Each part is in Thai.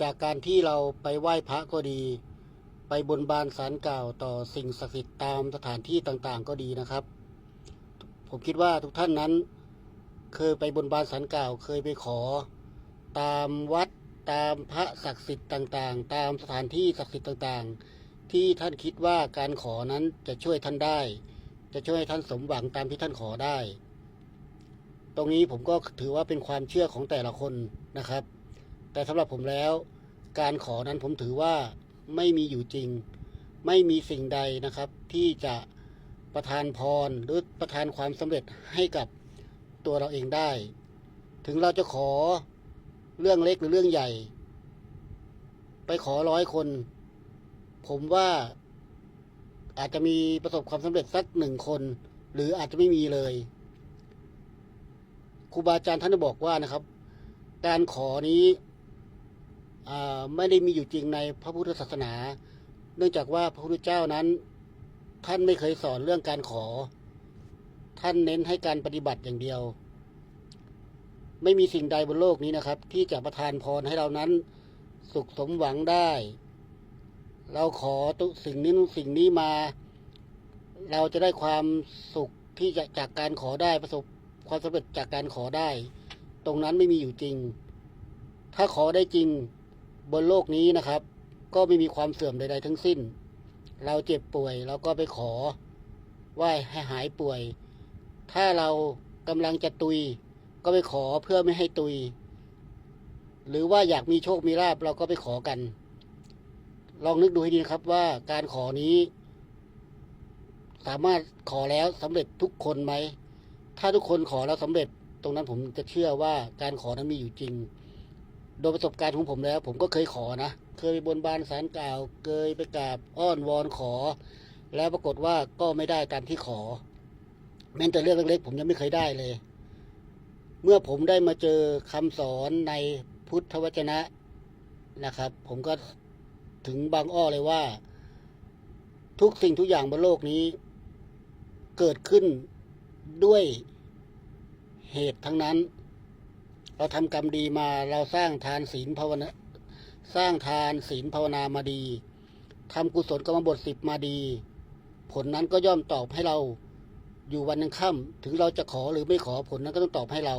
จากการที่เราไปไหว้พระก็ดี ไปบนบานสารกล่าวต่อสิ่งศักดิ์สิทธิ์ตามสถานที่ต่างๆ ก็ดีนะครับ ผมคิดว่าทุกท่านนั้น เคยไปบนบานสารกล่าว เคยไปขอ ตามวัดตามพระศักดิ์สิทธิ์ต่างๆ ตามสถานที่ศักดิ์สิทธิ์ต่างๆ ที่ท่านคิดว่าการขอนั้นจะช่วยท่านได้ จะช่วยให้ท่านสมหวังตามที่ท่านขอได้ ตรงนี้ผมก็ถือว่าเป็นความเชื่อของแต่ละคนนะครับ แต่สำหรับผมแล้ว การขอนั้นผมถือว่าไม่มีอยู่จริง ไม่มีสิ่งใดนะครับ ที่จะประทานพรหรือประทานความสำเร็จให้กับตัวเราเองได้ ถึงเราจะขอเรื่องเล็กหรือเรื่องใหญ่ ไปขอร้อยคน ผมว่าอาจจะมีประสบความสำเร็จสักหนึ่งคน หรืออาจจะไม่มีเลยครูบาอาจารย์ท่านบอกว่านะครับ การขอนี้ ไม่ได้มีอยู่จริงในพระพุทธศาสนา เนื่องจากว่าพระพุทธเจ้านั้น ท่านไม่เคยสอนเรื่องการขอ ท่านเน้นให้การปฏิบัติอย่างเดียว ไม่มีสิ่งใดบนโลกนี้นะครับ ที่จะประทานพรให้เรานั้น สุขสมหวังได้ เราขอตุสิ่งนี้สิ่งนี้มา เราจะได้ความสุขที่จะจากการขอได้ประสบความสำเร็จจากการขอได้ ตรงนั้นไม่มีอยู่จริง ถ้าขอได้จริง บนโลกนี้นะครับ ก็ไม่มีความเสื่อมใด ๆ ทั้งสิ้น เราเจ็บป่วยเราก็ไปขอไหว้ให้หายป่วย ถ้าเรากำลังจะตุย ก็ไปขอเพื่อไม่ให้ตุย หรือว่าอยากมีโชคมีลาบเราก็ไปขอกัน ลองนึกดูให้ดีครับว่าการขอนี้ สามารถขอแล้วสำเร็จทุกคนไหม ถ้าทุกคนขอแล้วสำเร็จ ตรงนั้นผมจะเชื่อว่าการขอนั้นมีอยู่จริง โดยประสบการณ์ของผมแล้ว ผมก็เคยขอนะ เคยไปบนบานสารกล่าว เคยไปกราบอ้อนวอนขอ แล้วปรากฏว่าก็ไม่ได้ตามที่ขอ แม้แต่เรื่องเล็กๆผมยังไม่เคยได้เลย เมื่อผมได้มาเจอคำสอนในพุทธวจนะนะครับ ผมก็ถึงบางอ้อเลยว่า ทุกสิ่งทุกอย่างบนโลกนี้ เกิดขึ้นด้วยเหตุทั้งนั้น เราทำกรรมดีมาเราสร้างทานศีลภาวนาสร้างทานศีลภาวนามาดีทำกุศลกรรมบทสิบมาดี ผลนั้นก็ย่อมตอบให้เราอยู่วันยังค่ำถึงเราจะขอหรือไม่ขอผลนั้นก็ต้องตอบให้เรา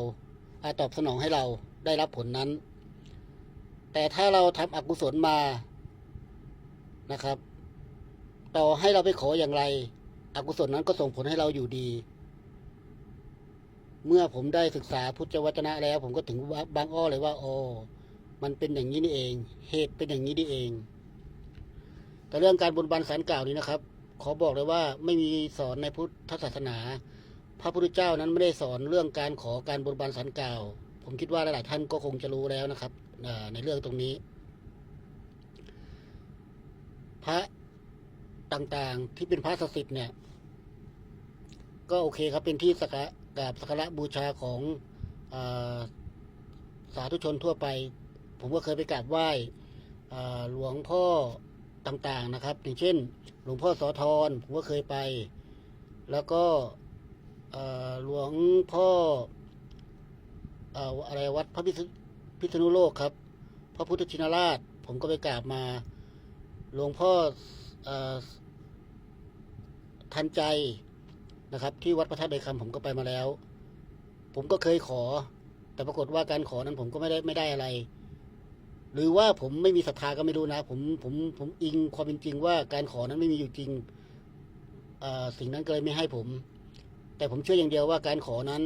อาตอบสนองให้เราได้รับผลนั้น แต่ถ้าเราทำอกุศลมานะครับ ต่อให้เราไปขออย่างไร อกุศลนั้นก็ส่งผลให้เราอยู่ดี เมื่อผมได้ศึกษาพุทธวจนะแล้ว ผมก็ถึงบางอ้อเลยว่าอ๋อมันเป็นอย่างนี้นี่เอง เหตุเป็นอย่างนี้นี่เอง แต่เรื่องการบนบานสารกล่าวนี้นะครับ ขอบอกเลยว่าไม่มีสอนในพุทธศาสนา พระพุทธเจ้านั้นไม่ได้สอนเรื่องการขอการบนบานสารกล่าว ผมคิดว่าหลายๆท่านก็คงจะรู้แล้วนะครับในเรื่องตรงนี้ พระต่างๆที่เป็นพระศักดิ์สิทธิ์เนี่ย ก็โอเคครับเป็นที่สักการะ สักการะบูชาของอสาธุชนทั่วไป ผมก็เคยไปกราบไหว้หลวงพ่อต่างๆนะครับ อย่างเช่น หลวงพ่อโสธรผมก็เคยไป แล้วก็หลวงพ่อออะไรวัดพระพิษณุโลกครับ พระพุทธชินราช ผมก็ไปกราบมา หลวงพ่ออทันใจ นะครับ ที่วัดพระธาตุเดอยคำผมก็ไปมาแล้ว ผมก็เคยขอ แต่ปรากฏว่าการขอนั้นผมก็ไม่ได้ไม่ได้อะไร หรือว่าผมไม่มีศรัทธาก็ไม่รู้นะ ผมผมผมอิงความเป็นจริงว่าการขอนั้นไม่มีอยู่จริงสิ่งนั้นก็เลยไม่ให้ผม แต่ผมเชื่ออย่างเดียวว่าการขอนั้น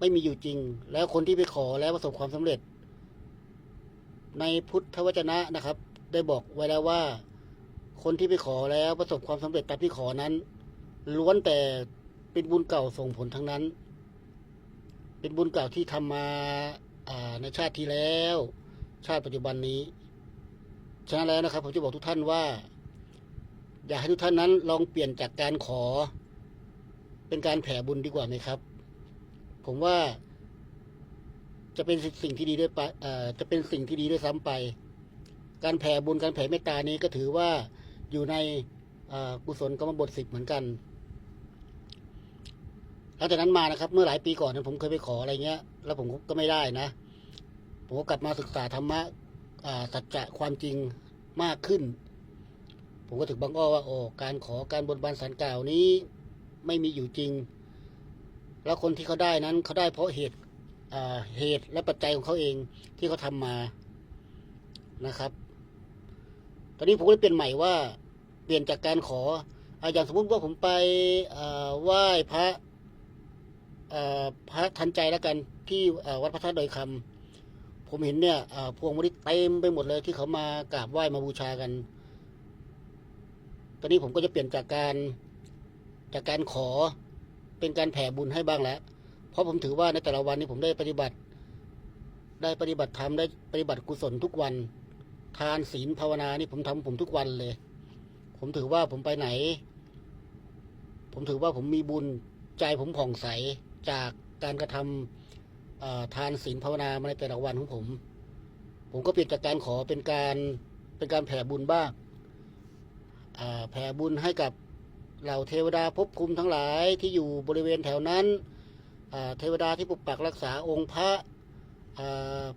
ไม่มีอยู่จริง แล้วคนที่ไปขอแล้วประสบความสำเร็จ ในพุทธวจนะนะครับ ได้บอกไว้แล้วว่า คนที่ไปขอแล้วประสบความสำเร็จตามที่ขอนั้น ล้วนแต่เป็นบุญเก่าส่งผลทั้งนั้น เป็นบุญเก่าที่ทำมาอ่าในชาติที่แล้ว ชาติปัจจุบันนี้ ฉะนั้นแล้วนะครับ ผมจะบอกทุกท่านว่า อยากให้ทุกท่านนั้นลองเปลี่ยนจากการขอ เป็นการแผ่บุญดีกว่าไหมครับ ผมว่าจะเป็นสิ่งที่ดีด้วยไปจะเป็นสิ่งที่ดีด้วยซ้ำไป การแผ่บุญการแผ่เมตตานี้ก็ถือว่าอยู่ในกุศลกรรมบทสิบเหมือนกัน หลังจากนั้นมานะครับ เมื่อหลายปีก่อนนั้นผมเคยไปขออะไรเงี้ย แล้วผมก็ไม่ได้นะ ผมก็กลับมาศึกษาธรรมะสัจจะความจริงมากขึ้น ผมก็ถึงบางอ้อว่าโอ้การขอการบนบานสันกล่าวนี้ไม่มีอยู่จริง แล้วคนที่เขาได้นั้นเขาได้เพราะเหตุเหตุและปัจจัยของเขาเองที่เขาทำมานะครับ ตอนนี้ผมก็เลยเปลี่ยนใหม่ว่า เปลี่ยนจากการขอออย่างสมมุติว่าผมไปไหว้พระ พระทันใจแล้วกันที่วัดพระธาตุดอยคำผมเห็นเนี่ยพวงมะลิเต็มไปหมดเลยที่เขามากราบไหว้มาบูชากัน ตอนนี้ผมก็จะเปลี่ยนจากการจากการขอเป็นการแผ่บุญให้บ้างแล้วเพราะผมถือว่าในแต่ละวันนี้ผมได้ปฏิบัติ ได้ปฏิบัติธรรมได้ปฏิบัติกุศลทุกวัน ทานศีลภาวนานี่ผมทำผมทุกวันเลย ผมถือว่าผมไปไหน ผมถือว่าผมมีบุญใจผมผ่องใส จากการกระทำเอ่อทานศีลภาวนามาในแต่ละวันของผม ผมก็เปลี่ยนจากการขอเป็นการเป็นการแผ่บุญบ้างแผ่บุญให้กับเหล่าเทวดาภพภูมิทั้งหลายที่อยู่บริเวณแถวนั้นเทวดาที่ปกปักรักษาองค์พระ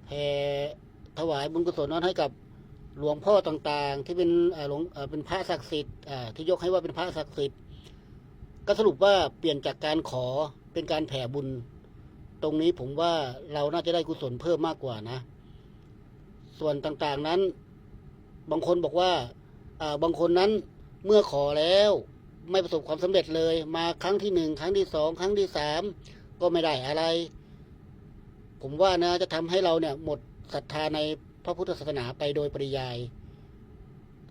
แผ่ถวายบุญกุศลนั้นให้กับหลวงพ่อต่างๆ ที่เป็นหลวงเป็นพระศักดิ์สิทธิ์ที่ยกให้ว่าเป็นพระศักดิ์สิทธิ์ก็สรุปว่าเปลี่ยนจากการขอ เป็นการแผ่บุญ ตรงนี้ผมว่าเราน่าจะได้กุศลเพิ่มมากกว่านะ ส่วนต่างๆนั้น บางคนบอกว่าบางคนนั้นเมื่อขอแล้วไม่ประสบความสำเร็จเลย มาครั้งที่หนึ่งครั้งที่สองครั้งที่สามก็ไม่ได้อะไร ผมว่านะจะทำให้เราเนี่ย หมดศรัทธาในพระพุทธศาสนาไปโดยปริยาย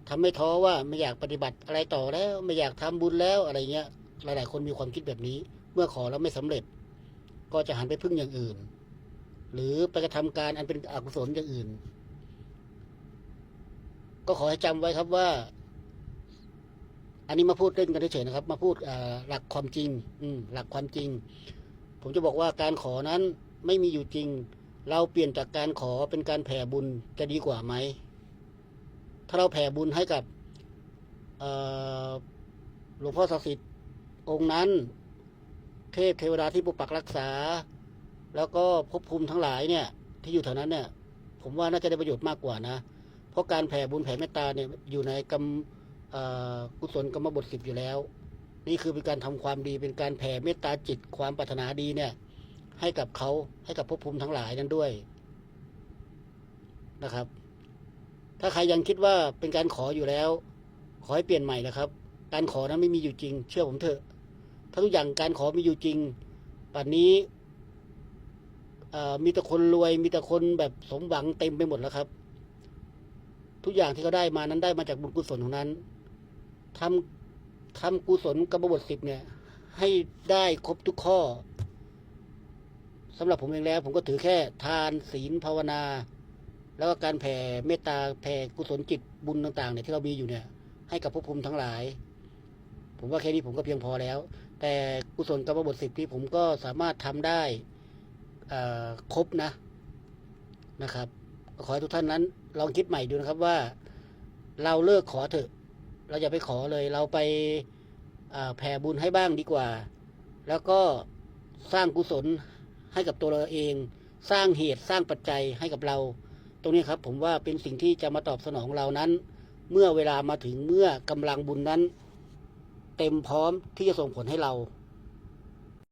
ทำให้ท้อว่าไม่อยากปฏิบัติอะไรต่อแล้ว ไม่อยากทำบุญแล้วอะไรเงี้ย หลายๆคนมีความคิดแบบนี้ เมื่อขอแล้วไม่สำเร็จ ก็จะหันไปพึ่งอย่างอื่น หรือไปกระทำการอันเป็นอกุศลอย่างอื่น ก็ขอให้จำไว้ครับว่า อันนี้มาพูดเล่นกันเฉยๆนะครับ มาพูดหลักความจริง อืหลักความจริง ผมจะบอกว่าการขอนั้นไม่มีอยู่จริง เราเปลี่ยนจากการขอเป็นการแผ่บุญจะดีกว่าไหม ถ้าเราแผ่บุญให้กับหลวงพ่อศักดิ์สิทธิ์องค์นั้น เทพเทวดาที่ปกปักรักษา แล้วก็ภพภูมิทั้งหลายเนี่ย ที่อยู่แถวนั้นเนี่ย ผมว่าน่าจะได้ประโยชน์มากกว่านะ เพราะการแผ่บุญแผ่เมตตาเนี่ยอยู่ในกรรมกุศลกรรมบทสิบอยู่แล้ว นี่คือเป็นการทำความดีเป็นการแผ่เมตตาจิตความปรารถนาดีเนี่ย ให้กับเขาให้กับภพภูมิทั้งหลายนั้นด้วยนะครับ ถ้าใครยังคิดว่าเป็นการขออยู่แล้ว ขอให้เปลี่ยนใหม่นะครับ การขอนั้นไม่มีอยู่จริง เชื่อผมเถอะ ถ้าทุกอย่างการขอมีอยู่จริงป่านนี้มีแต่คนรวย มีแต่คนแบบสมหวังเต็มไปหมดแล้วครับ ทุกอย่างที่เขาได้มานั้นได้มาจากบุญกุศลของนั้นทำทำกุศลกรรมบทสิบเนี่ย ให้ได้ครบทุกข้อสำหรับผมเองแล้ว ผมก็ถือแค่ ทานศีลภาวนา แล้วก็การแผ่เมตตาแผ่กุศลจิตบุญต่างๆเนี่ยที่เรามีอยู่เนี่ย ให้กับภพภูมิทั้งหลาย ผมว่าแค่นี้ผมก็เพียงพอแล้ว แต่กุศลกรรมบทสิบที่ผมก็สามารถทำได้ครบนะนะครับ ขอให้ทุกท่านนั้น ลองคิดใหม่ดูนะครับว่า เราเลิกขอเถอะ เราอย่าไปขอเลย เราไปแผ่บุญให้บ้างดีกว่า แล้วก็สร้างกุศลให้กับตัวเราเอง สร้างเหตุสร้างปัจจัยให้กับเรา ตรงนี้ครับ ผมว่าเป็นสิ่งที่จะมาตอบสนองเรานั้น เมื่อเวลามาถึงเมื่อกำลังบุญนั้น เต็มพร้อมที่จะส่งผลให้เรา